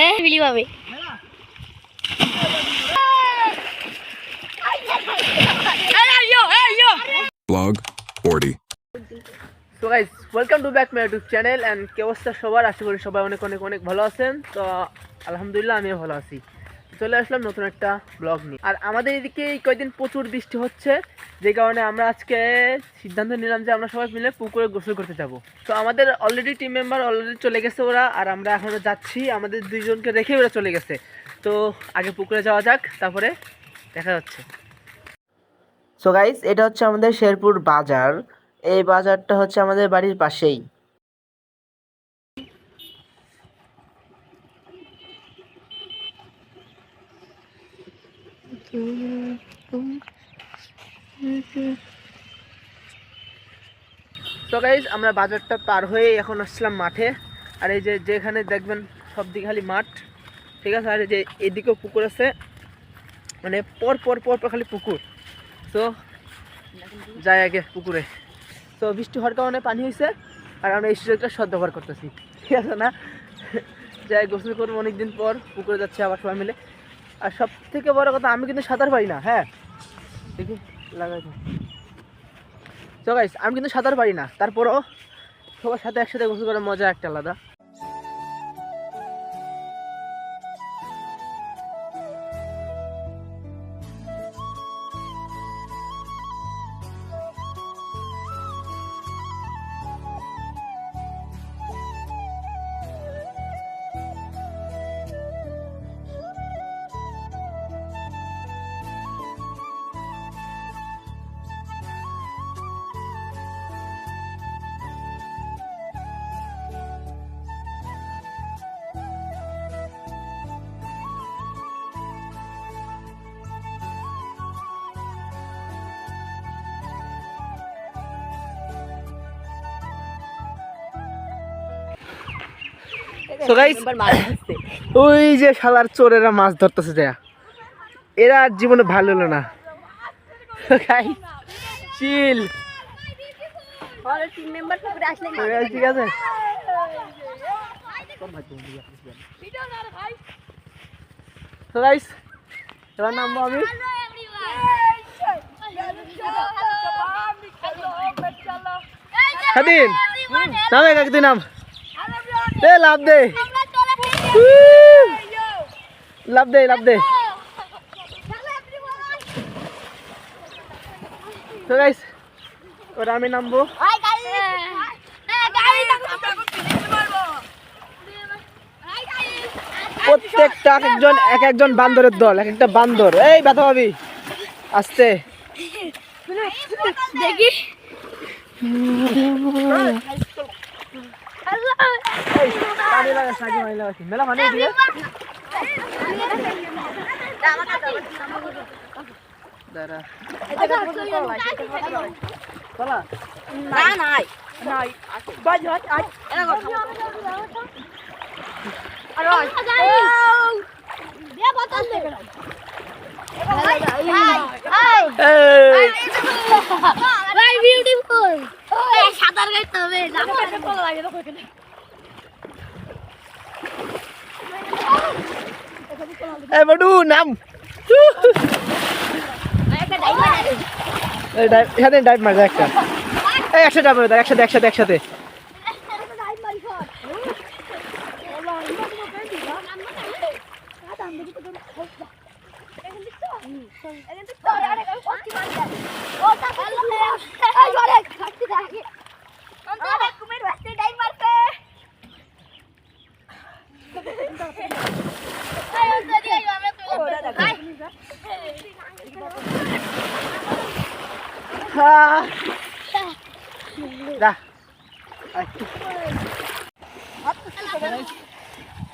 হ্যাঁ বিলি পাবে। Blog 40. তো guys welcome to back my YouTube channel and কে অবস্থা সবার? আশা করি সবাই অনেক অনেক অনেক ভালো আছেন। তো আলহামদুলিল্লাহ আমিও ভালো আছি। চলে আসলাম নতুন একটা ব্লগ নিয়ে। আর আমাদের এদিকে এই কয়েকদিন প্রচুর বৃষ্টি হচ্ছে, যে কারণে আমরা আজকে সিদ্ধান্ত নিলাম যে আমরা সবাই মিলে পুকুরে গোসল করতে যাব। তো আমাদের অলরেডি টিম মেম্বার অলরেডি চলে গেছে ওরা, আর আমরা এখনও যাচ্ছি। আমাদের দুইজনকে রেখে ওরা চলে গেছে। তো আগে পুকুরে যাওয়া যাক, তারপরে দেখা যাচ্ছে। সো গাইস এটা হচ্ছে আমাদের শেরপুর বাজার। এই বাজারটা হচ্ছে আমাদের বাড়ির পাশেই। তো গাইজ আমরা বাজারটা পার হয়ে এখন আসলাম মাঠে। আর এই যে যেখানে দেখবেন সব খালি মাঠ, ঠিক আছে? আর এই যে এদিকেও পুকুর আছে। মানে পর পর পর পর খালি পুকুর। তো যাই আগে পুকুরে। তো বৃষ্টি হওয়ার কারণে পানি হয়েছে, আর আমরা এই সুযোগটা সদ্ব্যবহার করতেছি। ঠিক আছে না? যাই, গোসল করব অনেকদিন পর, পুকুরে যাচ্ছে আবার সবাই মিলে। আর সব থেকে বড় কথা, আমি কিন্তু সাঁতার পারি না হ্যাঁ? দেখি, লাগাই তো গাইস আমি কিন্তু সাঁতার পারি না, তারপরও সবার সাথে একসাথে গোসল করার মজা একটা আলাদা। So guys, ওই যে শালার চোরেরা মাছ ধরতেছে যা এরা আর জীবনে ভালো হলো না। চিল ঠিক আছে। তো গাইস এবার নামবো আমি। নামে একদিন নাম? দে লাভ দে লাভ দে লাভ দে তো গাইস ওরা আমি নামবো প্রত্যেকটা এক একজন এক একজন বান্দরের দল এক একটা বান্দর এই ব্যথা পাবি আসতে দেখি পানি লাগাস নাকি পানি লাগাস মেলা পানি দিয়ে দাঁড়া চলা না নাই ভাই বিউটিফুল সাঁতার কাটতে হবে এই বডু নাম। এখানে ডাইভ মার একটা। এই একসাথে ডাইভ মার একসাথে একসাথে একসাথে। হ্যাঁ যা আয়।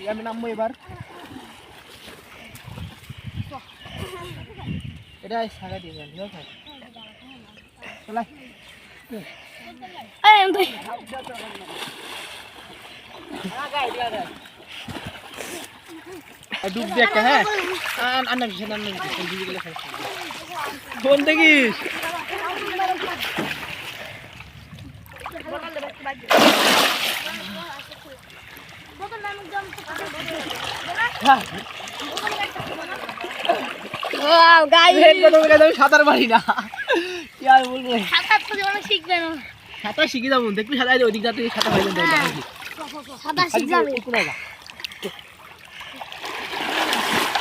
এই আমি নামবো এবার এটা সাগা দিয়ে দেন ঠিক আছে চলাই ডুব দিয়ে একটা হ্যাঁ? আন আন নামিস আন নামিস গেলে ফোন দেখিস। আমি সাঁতার পারি না। কি আর বলব? সাঁতার তো জীবনে শিখবে না। সাঁতার শিখে যাব দেখবি সাঁতার সাঁতার হয়ে। সাঁতার শিখ যাবে কোথায় যা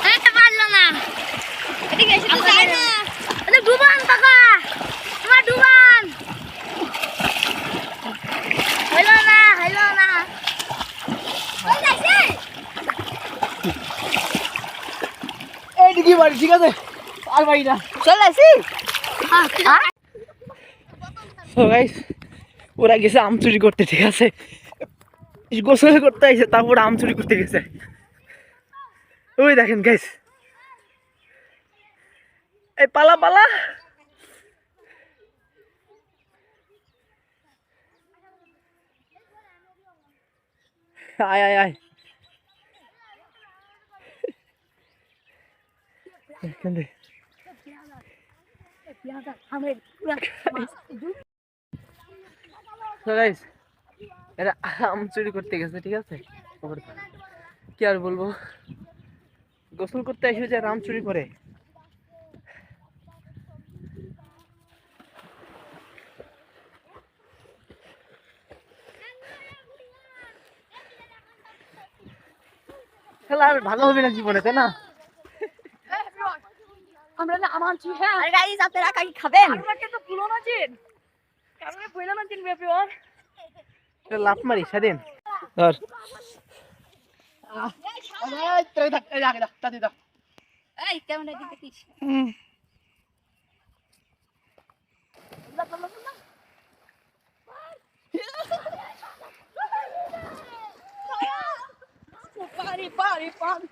এই তো পারল না এদিকে এসে তো যায় না আরে ডুবান কাকা তোমার ডুবান হইল না হইল না ওই যাচ্ছে এইদিকে বাড়ি ঠিক আছে? আর বাড়ি না। চলে আসি? গাইস ওরা গেছে আম চুরি করতে ঠিক আছে? গোসল করতে আইছে তারপর আম চুরি করতে গেছে। ওই দেখেন গাইস এই পালা পালা। আয় আয় আয়। আম চুরি করতে গেছে, ঠিক আছে। কি আর বলব? গোসল করতে এসে যে রাম চুরি করে। ভালো হবে না জীবনে, তাই না আমরা না আমার চি হ্যাঁ আরে গাইস আপনারা কাকি খাবেন? আমরা কিন্তু পুরনো চিন কারণ পুরনো চিন এভরিওয়ান এটা লাফ মারি স্বাধীন ধর। এই কেমন দিতে দেখিস। পারি পারি পারি।